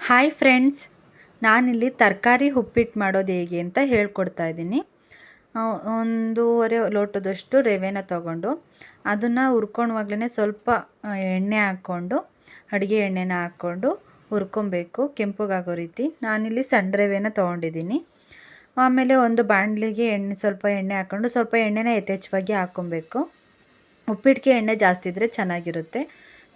Hi friends ನಾನಿಲ್ಲಿ ತರಕಾರಿ ಉಪ್ಪಿಟ್ಟು ಮಾಡೋದು ಹೇಗೆ ಅಂತ ಹೇಳ್ಕೊಡ್ತಾ ಇದ್ದೀನಿ. ಒಂದೂವರೆ ಲೋಟದಷ್ಟು ರವೆನ ತಗೊಂಡು, ಅದನ್ನು ಹುರ್ಕೊಳುವಾಗ್ಲೇ ಸ್ವಲ್ಪ ಎಣ್ಣೆ ಹಾಕ್ಕೊಂಡು, ಅಡುಗೆ ಎಣ್ಣೆನ ಹಾಕ್ಕೊಂಡು ಹುರ್ಕೊಬೇಕು, ಕೆಂಪುಗಾಗೋ ರೀತಿ. ನಾನಿಲ್ಲಿ ಸಣ್ಣ ರವೆನ ತೊಗೊಂಡಿದ್ದೀನಿ. ಆಮೇಲೆ ಒಂದು ಬಾಣಲಿಗೆ ಎಣ್ಣೆ, ಸ್ವಲ್ಪ ಎಣ್ಣೆ ಹಾಕ್ಕೊಂಡು, ಸ್ವಲ್ಪ ಎಣ್ಣೆನ ಯಥೇಚ್ಛವಾಗಿ ಹಾಕ್ಕೊಬೇಕು. ಉಪ್ಪಿಟ್ಟಿಗೆ ಎಣ್ಣೆ ಜಾಸ್ತಿ ಇದ್ದರೆ ಚೆನ್ನಾಗಿರುತ್ತೆ.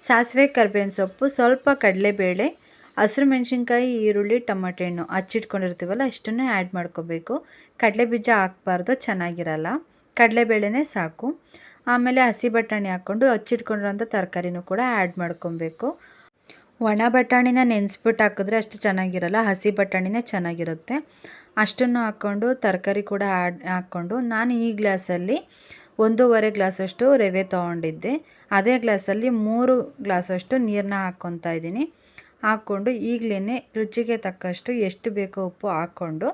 ಸಾಸಿವೆ, ಕರ್ಬೇವಿನ ಸೊಪ್ಪು, ಸ್ವಲ್ಪ ಕಡಲೆಬೇಳೆ ಹಸಿರು ಮೆಣಸಿನ್ಕಾಯಿ, ಈರುಳ್ಳಿ, ಟೊಮಾಟೆ ಹಣ್ಣು ಹಚ್ಚಿಟ್ಕೊಂಡಿರ್ತೀವಲ್ಲ ಇಷ್ಟನ್ನೇ ಆ್ಯಡ್ ಮಾಡ್ಕೋಬೇಕು. ಕಡಲೆ ಬೀಜ ಹಾಕ್ಬಾರ್ದು, ಚೆನ್ನಾಗಿರಲ್ಲ. ಕಡಲೆಬೇಳೆನೇ ಸಾಕು. ಆಮೇಲೆ ಹಸಿ ಬಟಾಣಿ ಹಾಕ್ಕೊಂಡು ಹಚ್ಚಿಟ್ಕೊಂಡಿರೋಂಥ ತರಕಾರಿನೂ ಕೂಡ ಆ್ಯಡ್ ಮಾಡ್ಕೊಬೇಕು. ಒಣ ಬಟಾಣಿನ ನೆನೆಸ್ಬಿಟ್ಟು ಹಾಕಿದ್ರೆ ಅಷ್ಟು ಚೆನ್ನಾಗಿರಲ್ಲ, ಹಸಿ ಬಟಾಣಿನೇ ಚೆನ್ನಾಗಿರುತ್ತೆ. ಅಷ್ಟನ್ನು ಹಾಕ್ಕೊಂಡು ತರಕಾರಿ ಕೂಡ ಆ್ಯಡ್ ಹಾಕ್ಕೊಂಡು ನಾನು ಈ ಗ್ಲಾಸಲ್ಲಿ ಒಂದೂವರೆ ಗ್ಲಾಸಷ್ಟು ರವೆ ತೊಗೊಂಡಿದ್ದೆ. ಅದೇ ಗ್ಲಾಸಲ್ಲಿ ಮೂರು ಗ್ಲಾಸಷ್ಟು ನೀರನ್ನ ಹಾಕ್ಕೊತಾ ಇದ್ದೀನಿ. ಹಾಕ್ಕೊಂಡು ಈಗಲೇ ರುಚಿಗೆ ತಕ್ಕಷ್ಟು ಎಷ್ಟು ಬೇಕೋ ಉಪ್ಪು ಹಾಕ್ಕೊಂಡು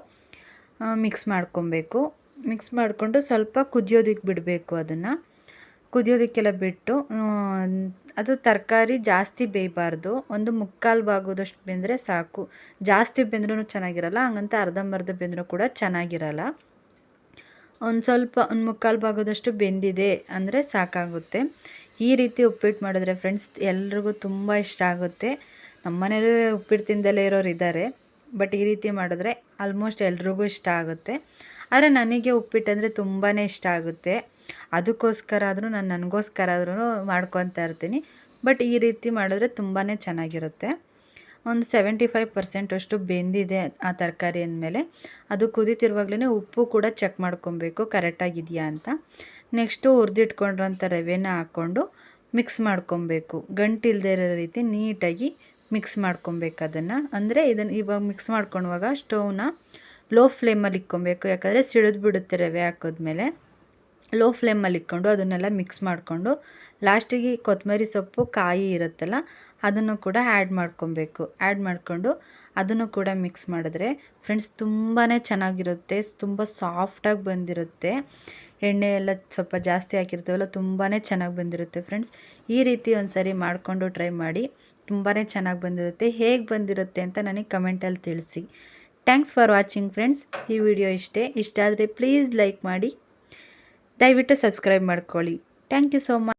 ಮಿಕ್ಸ್ ಮಾಡ್ಕೊಬೇಕು. ಮಿಕ್ಸ್ ಮಾಡಿಕೊಂಡು ಸ್ವಲ್ಪ ಕುದಿಯೋದಕ್ಕೆ ಬಿಡಬೇಕು ಅದನ್ನು. ಕುದಿಯೋದಕ್ಕೆಲ್ಲ ಬಿಟ್ಟು ಅದು ತರಕಾರಿ ಜಾಸ್ತಿ ಬೇಯಬಾರ್ದು. ಒಂದು ಮುಕ್ಕಾಲು ಭಾಗದಷ್ಟು ಬೆಂದರೆ ಸಾಕು. ಜಾಸ್ತಿ ಬೆಂದ್ರೂ ಚೆನ್ನಾಗಿರಲ್ಲ, ಹಂಗಂತ ಅರ್ಧಂಬರ್ಧ ಬೆಂದರೂ ಕೂಡ ಚೆನ್ನಾಗಿರಲ್ಲ. ಒಂದು ಸ್ವಲ್ಪ, ಒಂದು ಮುಕ್ಕಾಲು ಭಾಗದಷ್ಟು ಬೆಂದಿದೆ ಅಂದರೆ ಸಾಕಾಗುತ್ತೆ. ಈ ರೀತಿ ಉಪ್ಪಿಟ್ಟು ಮಾಡಿದ್ರೆ ಫ್ರೆಂಡ್ಸ್ ಎಲ್ರಿಗೂ ತುಂಬ ಇಷ್ಟ ಆಗುತ್ತೆ. ನಮ್ಮ ಉಪ್ಪಿಟ್ಟು ತಿಂದಲೇ ಇರೋರು ಇದ್ದಾರೆ. ಬಟ್ ಈ ರೀತಿ ಮಾಡಿದ್ರೆ ಆಲ್ಮೋಸ್ಟ್ ಎಲ್ರಿಗೂ ಇಷ್ಟ ಆಗುತ್ತೆ. ಆದರೆ ನನಗೆ ಉಪ್ಪಿಟ್ಟು ಅಂದರೆ ತುಂಬಾ ಇಷ್ಟ ಆಗುತ್ತೆ. ಅದಕ್ಕೋಸ್ಕರ ಆದರೂ ನಾನು ನನಗೋಸ್ಕರ ಆದ್ರೂ ಮಾಡ್ಕೊತಾ ಇರ್ತೀನಿ. ಬಟ್ ಈ ರೀತಿ ಮಾಡಿದ್ರೆ ತುಂಬಾ ಚೆನ್ನಾಗಿರುತ್ತೆ. ಒಂದು ಸೆವೆಂಟಿ ಫೈವ್ ಪರ್ಸೆಂಟಷ್ಟು ಬೆಂದಿದೆ ಆ ತರಕಾರಿ ಅಂದಮೇಲೆ. ಅದು ಕುದೀತಿರುವಾಗಲೇ ಉಪ್ಪು ಕೂಡ ಚೆಕ್ ಮಾಡ್ಕೊಬೇಕು. ಕರೆಕ್ಟಾಗಿದೆಯಾ ಅಂತ. ನೆಕ್ಸ್ಟು ಹುರಿದಿಟ್ಕೊಂಡಿರೋಂಥ ರವೆನ ಹಾಕ್ಕೊಂಡು ಮಿಕ್ಸ್ ಮಾಡ್ಕೊಬೇಕು. ಗಂಟಿಲ್ಲದೆ ಇರೋ ರೀತಿ ನೀಟಾಗಿ ಮಿಕ್ಸ್ ಮಾಡ್ಕೊಬೇಕು ಅದನ್ನು. ಅಂದರೆ ಇದನ್ನು ಇವಾಗ ಮಿಕ್ಸ್ ಮಾಡ್ಕೊಳುವಾಗ ಸ್ಟೌವ್ನ ಲೋ ಫ್ಲೇಮಲ್ಲಿ ಇಕ್ಕೊಬೇಕು. ಯಾಕಂದರೆ ಸಿಡಿದು ಬಿಡುತ್ತೆ ರವೆ ಹಾಕಿದ್ಮೇಲೆ. ಲೋ ಫ್ಲೇಮಲ್ಲಿ ಇಕ್ಕೊಂಡು ಅದನ್ನೆಲ್ಲ ಮಿಕ್ಸ್ ಮಾಡಿಕೊಂಡು ಲಾಸ್ಟಿಗೆ ಕೊತ್ತಂಬರಿ ಸೊಪ್ಪು ಕಾಯಿ ಇರುತ್ತಲ್ಲ, ಅದನ್ನು ಕೂಡ ಆ್ಯಡ್ ಮಾಡ್ಕೊಬೇಕು. ಆ್ಯಡ್ ಮಾಡಿಕೊಂಡು ಅದನ್ನು ಕೂಡ ಮಿಕ್ಸ್ ಮಾಡಿದ್ರೆ ಫ್ರೆಂಡ್ಸ್ ತುಂಬಾ ಚೆನ್ನಾಗಿರುತ್ತೆ. ತುಂಬ ಸಾಫ್ಟಾಗಿ ಬಂದಿರುತ್ತೆ. ಎಣ್ಣೆ ಎಲ್ಲ ಸ್ವಲ್ಪ ಜಾಸ್ತಿ ಹಾಕಿರ್ತೀವಲ್ಲ ತುಂಬಾ ಚೆನ್ನಾಗಿ ಬಂದಿರುತ್ತೆ ಫ್ರೆಂಡ್ಸ್ ಈ ರೀತಿ ಒಂದು ಸರಿ ಮಾಡಿಕೊಂಡು ಟ್ರೈ ಮಾಡಿ ತುಂಬಾ ಚೆನ್ನಾಗಿ ಬಂದಿರುತ್ತೆ. ಹೇಗೆ ಬಂದಿರುತ್ತೆ ಅಂತ ನನಗೆ ಕಮೆಂಟಲ್ಲಿ ತಿಳಿಸಿ. ಥ್ಯಾಂಕ್ಸ್ ಫಾರ್ ವಾಚಿಂಗ್ ಫ್ರೆಂಡ್ಸ್ ಈ ವಿಡಿಯೋ ಇಷ್ಟೇ. ಇಷ್ಟ ಆದರೆ ಪ್ಲೀಸ್ ಲೈಕ್ ಮಾಡಿ. ದಯವಿಟ್ಟು ಸಬ್ಸ್ಕ್ರೈಬ್ ಮಾಡ್ಕೊಳ್ಳಿ. Thank you so much